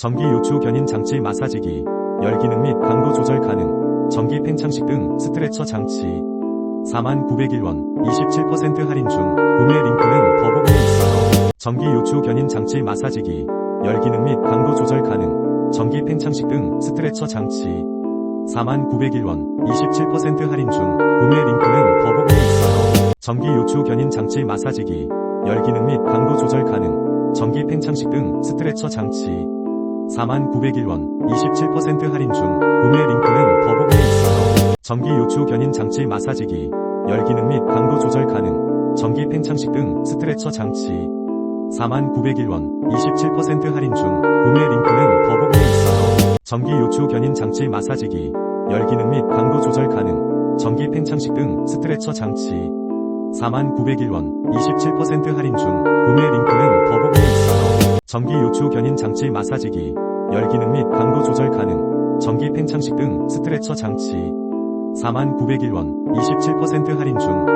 전기 요초 견인 장치 마사지기, 열기능 및 강도 조절 가능, 전기 팽창식 등 스트레처 장치. 49,901원, 27% 할인 중, 구매 링크는 더보기에 있어요. 전기 요초 견인 장치 마사지기, 열기능 및 강도 조절 가능, 전기 팽창식 등 스트레처 장치. 49,901원, 27% 할인 중, 구매 링크는 더보기에 있어요. 전기 요초 견인 장치 마사지기, 열기능 및 강도 조절 가능, 전기 팽창식 등 스트레처 장치. 49,901원, 27% 할인 중, 구매 링크는 더보기에 있어요. 전기 요초 견인 장치 마사지기, 열기능 및 강도 조절 가능, 전기 팽창식 등 스트레처 장치. 49,901원, 27% 할인 중, 구매 링크는 더보기에 있어요. 전기 요초 견인 장치 마사지기, 열기능 및 강도 조절 가능, 전기 팽창식 등 스트레처 장치. 49,901원, 27% 할인 중, 구매 링크는. 전기 요초 견인 장치 마사지기, 열 기능 및 강도 조절 가능, 전기 팽창식 등 스트레처 장치. 49,901원, 27% 할인 중,